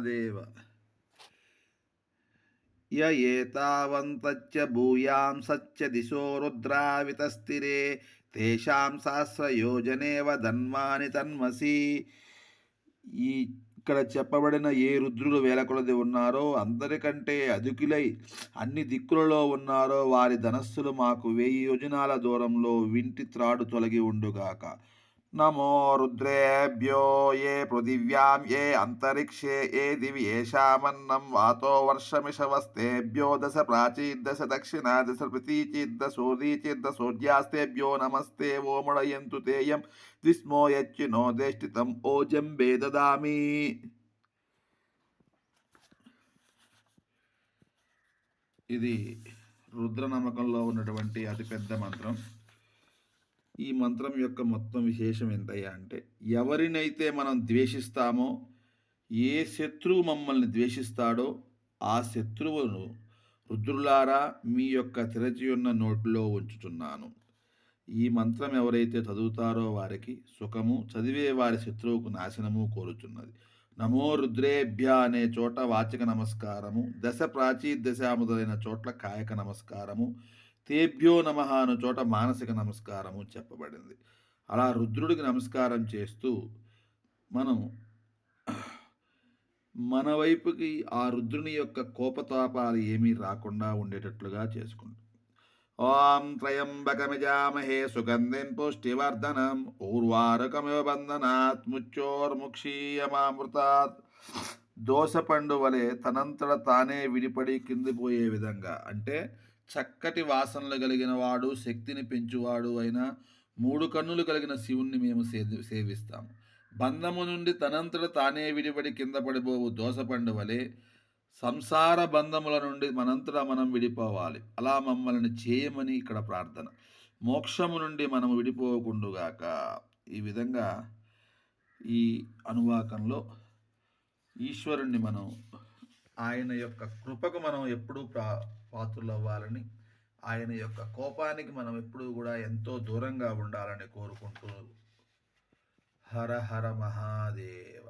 మహాదేవ య ఏతావంతచ్చ భూయాం సచ్చ దిశో రుద్రావితస్థిరే తేషాం సహస్రయోజనేవ ధన్వాని తన్మసి ఈ ఇక్కడ చెప్పబడిన ఏ రుద్రులు వేలకొలది ఉన్నారో అందరికంటే అధికులై అన్ని దిక్కులలో ఉన్నారో వారి ధనస్సులు మాకు వెయ్యి యోజనాల దూరంలో వింటి త్రాడు తొలగి ఉండుగాక. నమో రుద్రేభ్యో ఏ పృథివ్యాం ఏ అంతరిక్షే ఏ దివి ఏషామన్నం వాతో వర్షమిషవస్తేభ్యో దశ ప్రాచీద్దశ దక్షిణ దశ ప్రతీచిద్దశోదీచిద్ద సూర్యాస్తేభ్యో నమస్తే ఓముడయంతు తేయం ద్విస్మో విస్మో యచ్చినో దేష్టితం ఓజం దదామి ఇది రుద్ర నమ్మకంలో ఉన్నటువంటి అతిపెద్ద మంత్రం. ఈ మంత్రం యొక్క మొత్తం విశేషం ఎంతయ్యా అంటే ఎవరినైతే మనం ద్వేషిస్తామో ఏ శత్రువు మమ్మల్ని ద్వేషిస్తాడో ఆ శత్రువును రుద్రులారా మీ యొక్క తెరచి ఉన్న నోట్లో ఉంచుతున్నాను. ఈ మంత్రం ఎవరైతే చదువుతారో వారికి సుఖము చదివే వారి శత్రువుకు నాశనము కోరుచున్నది. నమో రుద్రేభ్య అనే చోట వాచక నమస్కారము దశ ప్రాచీ దశ మొదలైన చోట్ల కాయక నమస్కారము తేభ్యో నమ అను చోట మానసిక నమస్కారము చెప్పబడింది. అలా రుద్రుడికి నమస్కారం చేస్తూ మనం మన వైపుకి ఆ రుద్రుని యొక్క కోపతాపాలు ఏమీ రాకుండా ఉండేటట్లుగా చేసుకుంటాం. ఓం త్రయంబకమిజామహే సుగంధిన్ పుష్టివర్ధనం. ఊర్వారకమివ బంధనాత్ ముచ్చోర్ముక్షీయమామృతాత్. దోసపండు వలె తనంతట తానే విడిపడి కిందిపోయే విధంగా. అంటే చక్కటి వాసనలు కలిగిన వాడు శక్తిని పెంచువాడు అయిన మూడు కన్నులు కలిగిన శివుణ్ణి మేము సేవిస్తాము. బంధము నుండి తనంతట తానే విడిపడి కింద పడిపోవు దోసపండు వలె. సంసార బంధముల నుండి మనంతటా మనం విడిపోవాలి. అలా మమ్మల్ని చేయమని ఇక్కడ ప్రార్థన. మోక్షము నుండి మనం విడిపోకుండుగాక. ఈ విధంగా ఈ అనువాకంలో ఈశ్వరుణ్ణి మనం ఆయన యొక్క కృపకు మనం ఎప్పుడూ ప్రా పాత్రలు అవ్వాలని ఆయన యొక్క కోపానికి మనం ఎప్పుడూ కూడా ఎంతో దూరంగా ఉండాలని కోరుకుంటూ హర హర మహాదేవ.